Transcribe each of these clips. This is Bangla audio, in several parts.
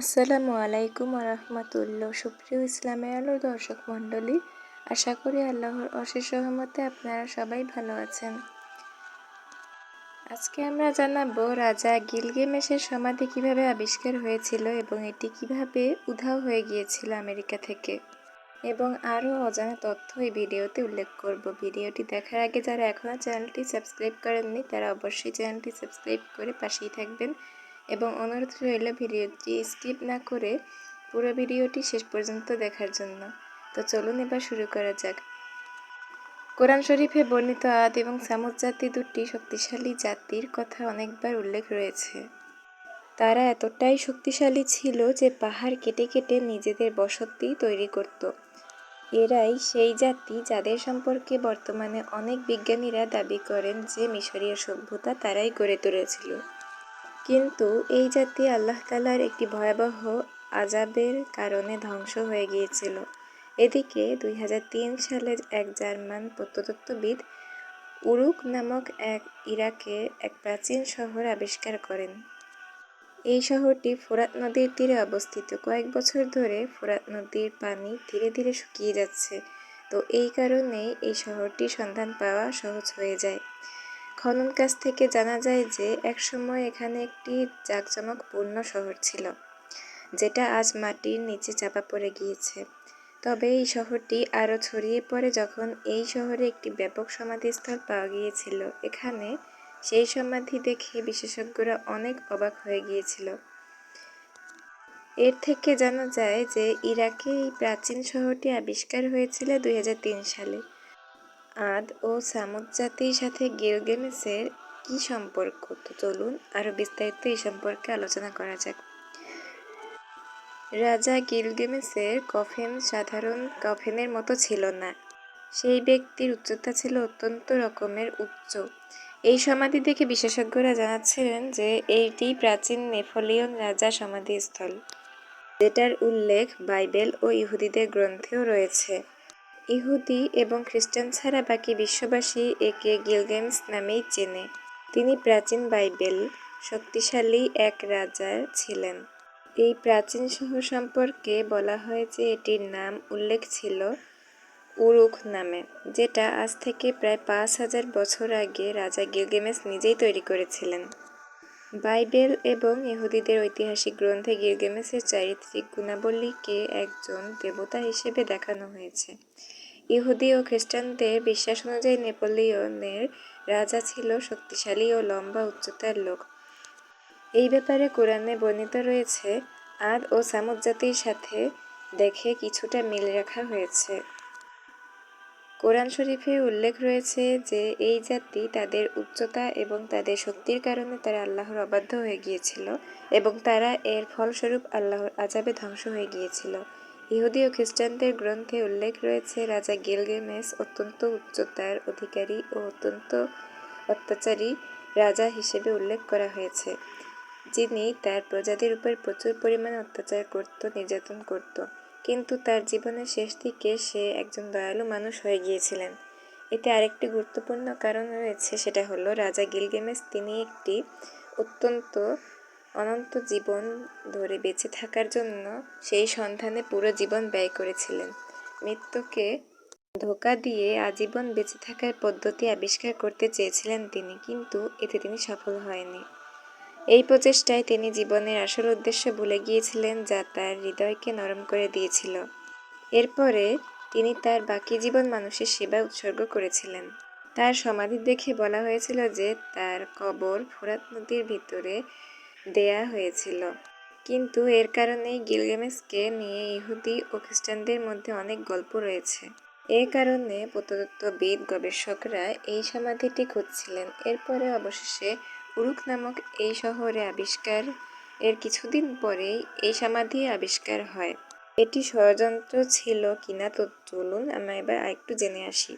আসসালামু আলাইকুম রহমতুল্লাহ সুপ্রিয় ইসলামের আলো দর্শক মণ্ডলী, আশা করি আল্লাহর অশেষ সহমতে আপনারা সবাই ভালো আছেন। আজকে আমরা জানাব রাজা গিলগেমেশের সমাধি কীভাবে আবিষ্কার হয়েছিল এবং এটি কীভাবে উধাও হয়ে গিয়েছিল আমেরিকা থেকে। এবং আরও অজানা তথ্য এই ভিডিওতে উল্লেখ করব। ভিডিওটি দেখার আগে যারা এখনও চ্যানেলটি সাবস্ক্রাইব করেননি, তারা অবশ্যই চ্যানেলটি সাবস্ক্রাইব করে পাশেই থাকবেন। এবং অনুরোধ রইল ভিডিওটি স্কিপ না করে পুরো ভিডিওটি শেষ পর্যন্ত দেখার জন্য। তো চলুন এবার শুরু করা যাক। কোরআন শরীফে বর্ণিত আদ এবং সামুদ জাতি দুটি শক্তিশালী জাতির কথা অনেকবার উল্লেখ রয়েছে। তারা এতটাই শক্তিশালী ছিল যে পাহাড় কেটে কেটে নিজেদের বসতি তৈরি করত। এরাই সেই জাতি যাদের সম্পর্কে বর্তমানে অনেক বিজ্ঞানীরা দাবি করেন যে মিশরীয় সভ্যতা তারাই গড়ে তুলেছিল। কিন্তু এই জাতি আল্লাহ তালার একটি ভয়াবহ আজাবের কারণে ধ্বংস হয়ে গিয়েছিল। এদিকে দুই সালে এক জার্মান প্রত্নতত্ত্ববিদ উরুক নামক এক ইরাকে এক প্রাচীন শহর আবিষ্কার করেন। এই শহরটি ফোরাত নদীর তীরে অবস্থিত। কয়েক বছর ধরে ফোরাত নদীর পানি ধীরে ধীরে শুকিয়ে যাচ্ছে। তো এই কারণেই এই শহরটির সন্ধান পাওয়া সহজ হয়ে যায়। খনন কাজ থেকে জানা যায় যে, একসময় এখানে একটি জাঁকজমকপূর্ণ শহর ছিল, যেটা আজ মাটির নিচে চাপা পড়ে গিয়েছে। তবে এই শহরটি আরও ছড়িয়ে পড়ে যখন এই শহরে একটি ব্যাপক সমাধিস্থল পাওয়া গিয়েছিল। এখানে সেই সমাধি দেখে বিশেষজ্ঞরা অনেক অবাক হয়ে গিয়েছিল। এর থেকে জানা যায় যে, ইরাকে এই প্রাচীন শহরটি আবিষ্কার হয়েছিল দুই হাজার তিন সালে। আদ ও সামুদ জাতির সাথে গিলগেমেসের কি সম্পর্ক? তো চলুন আরও বিস্তারিত এই সম্পর্কে আলোচনা করা যাক। রাজা গিলগেমেসের কফেন সাধারণ কফেনের মতো ছিল না। সেই ব্যক্তির উচ্চতা ছিল অত্যন্ত রকমের উচ্চ। এই সমাধি দেখে বিশেষজ্ঞরা জানাচ্ছিলেন যে এইটি প্রাচীন নেপোলিয়ন রাজা সমাধিস্থল, যেটার উল্লেখ বাইবেল ও ইহুদিদের গ্রন্থেও রয়েছে। ইহুদি এবং খ্রিস্টান ছাড়া বাকি বিশ্ববাসী একে গিলগেমস নামেই চেনে। তিনি প্রাচীন বাইবেল, শক্তিশালী এক রাজা ছিলেন। এই প্রাচীন শহর সম্পর্কে বলা হয় যে এটির নাম উল্লেখ ছিল উরুক নামে, যেটা আজ থেকে প্রায় পাঁচ হাজার বছর আগে রাজা গিলগেমেস নিজেই তৈরি করেছিলেন। বাইবেল এবং ইহুদিদের ঐতিহাসিক গ্রন্থে গিলগেমেসের চারিত্রিক গুণাবলীকে একজন দেবতা হিসেবে দেখানো হয়েছে। ইহুদি ও খ্রিস্টানদের বিশ্বাস অনুযায়ী নেপোলিয়নের রাজা ছিল শক্তিশালী ও লম্বা উচ্চতার লোক। এই ব্যাপারে কোরআনে বর্ণিত রয়েছে, আদ ও সামুদ জাতির সাথে দেখে কিছুটা মিল রাখা হয়েছে। কোরআন শরীফে উল্লেখ রয়েছে যে, এই জাতি তাদের উচ্চতা এবং তাদের শক্তির কারণে তারা আল্লাহর অবাধ্য হয়ে গিয়েছিল এবং তারা এর ফলস্বরূপ আল্লাহর আজাবে ধ্বংস হয়ে গিয়েছিল। ইহুদি ও খ্রিস্টানদের গ্রন্থে উল্লেখ রয়েছে, রাজা গিলগেমেস অত্যন্ত উচ্চতার অধিকারী ও অত্যন্ত অত্যাচারী রাজা হিসেবে উল্লেখ করা হয়েছে, যিনি তার প্রজাদের উপর প্রচুর পরিমাণে অত্যাচার করত, নির্যাতন করত। কিন্তু তার জীবনের শেষ দিকে সে একজন দয়ালু মানুষ হয়ে গিয়েছিলেন। এতে আরেকটি গুরুত্বপূর্ণ কারণ রয়েছে, সেটা হলো রাজা গিলগেমেস, তিনি একটি অত্যন্ত অনন্ত জীবন ধরে বেঁচে থাকার জন্য সেই সন্ধানে পুরো জীবন ব্যয় করেছিলেন। মৃত্যুকে ধোকা দিয়ে আজীবন বেঁচে থাকার পদ্ধতি আবিষ্কার করতে চেয়েছিলেন তিনি, কিন্তু এতে তিনি সফল হয়নি। এই প্রচেষ্টায় তিনি জীবনের আসল উদ্দেশ্য ভুলে গিয়েছিলেন যা তার হৃদয়কে নরম করে দিয়েছিল। এরপরে তিনি তার বাকি জীবন মানুষের সেবা উৎসর্গ করেছিলেন। তার সমাধি দেখে বলা হয়েছিল যে তার কবর ফোরাত নদীর ভিতরে দেয়া হয়েছিল। কিন্তু এর কারণে গিলগেমেসকে নিয়ে ইহুদি ও খ্রিস্টানদের মধ্যে অনেক গল্প রয়েছে। এ কারণে প্রত্নতত্ত্ববিদ গবেষকরা এই সমাধিটি খুঁজছিলেন। এরপরে অবশেষে উরুক নামক এই শহরে আবিষ্কার, এর কিছুদিন পরেই এই সমাধি আবিষ্কার হয়। এটি ষড়যন্ত্র ছিল কিনা তো চলুন আমরা এবার আরেকটু জেনে আসি।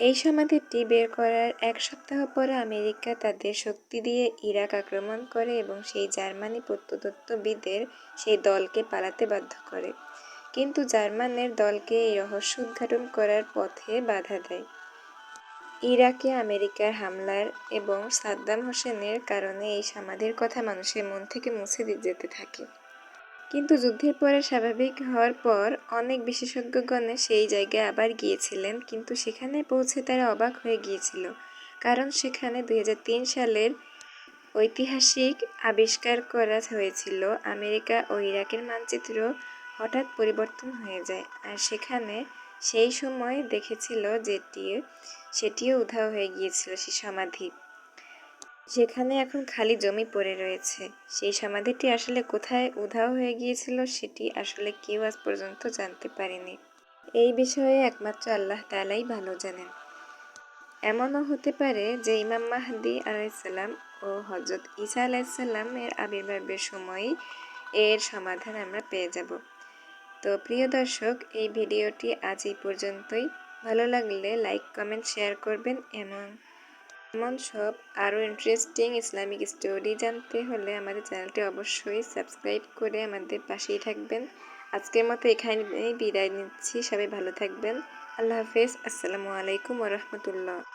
এই সমাধিটি বের করার এক সপ্তাহ পরে আমেরিকা তাদের শক্তি দিয়ে ইরাক আক্রমণ করে এবং সেই জার্মানি প্রত্নতত্ত্ববিদের সেই দলকে পালাতে বাধ্য করে। কিন্তু জার্মানের দলকে এই রহস্য উদ্ঘাটন করার পথে বাধা দেয়। ইরাকে আমেরিকার হামলার এবং সাদ্দাম হোসেনের কারণে এই সমাধির কথা মানুষের মন থেকে মুছে যেতে থাকে। কিন্তু যুদ্ধের পরে স্বাভাবিক হওয়ার পর অনেক বিশেষজ্ঞগণে সেই জায়গায় আবার গিয়েছিলেন, কিন্তু সেখানে পৌঁছে তারা অবাক হয়ে গিয়েছিল, কারণ সেখানে দু হাজার তিন সালের ঐতিহাসিক আবিষ্কার করা হয়েছিল, আমেরিকা ও ইরাকের মানচিত্র হঠাৎ পরিবর্তন হয়ে যায়। আর সেখানে সেই সময় দেখেছিল যেটি, সেটিও উধাও হয়ে গিয়েছিল সে সমাধি। সেখানে এখন খালি জমি পড়ে রয়েছে, সেই সমাধিটি আসলে কোথায় উধাও হয়ে গিয়েছিল সেটি আসলে কেউ আজ পর্যন্ত জানতে পারেনি। এই বিষয়ে একমাত্র আল্লাহ তালাই ভালো জানেন। এমনও হতে পারে যে ইমাম মাহাদি আলাইসাল্লাম ও হজরত ঈসা আলাইসাল্লামের আবির্ভাবের সময় এর সমাধান আমরা পেয়ে যাব। তো প্রিয় দর্শক, এই ভিডিওটি আজ এই পর্যন্তই। ভালো লাগলে লাইক, কমেন্ট, শেয়ার করবেন এমন এমন সব আরও ইন্টারেস্টিং ইসলামিক স্টোরি জানতে হলে আমাদের চ্যানেলটি অবশ্যই সাবস্ক্রাইব করে আমাদের পাশেই থাকবেন। আজকের মতো এখানে বিদায় নিচ্ছি, সবাই ভালো থাকবেন। আল্লাহ হাফেজ, আসসালামু আলাইকুম রহমতুল্লাহ।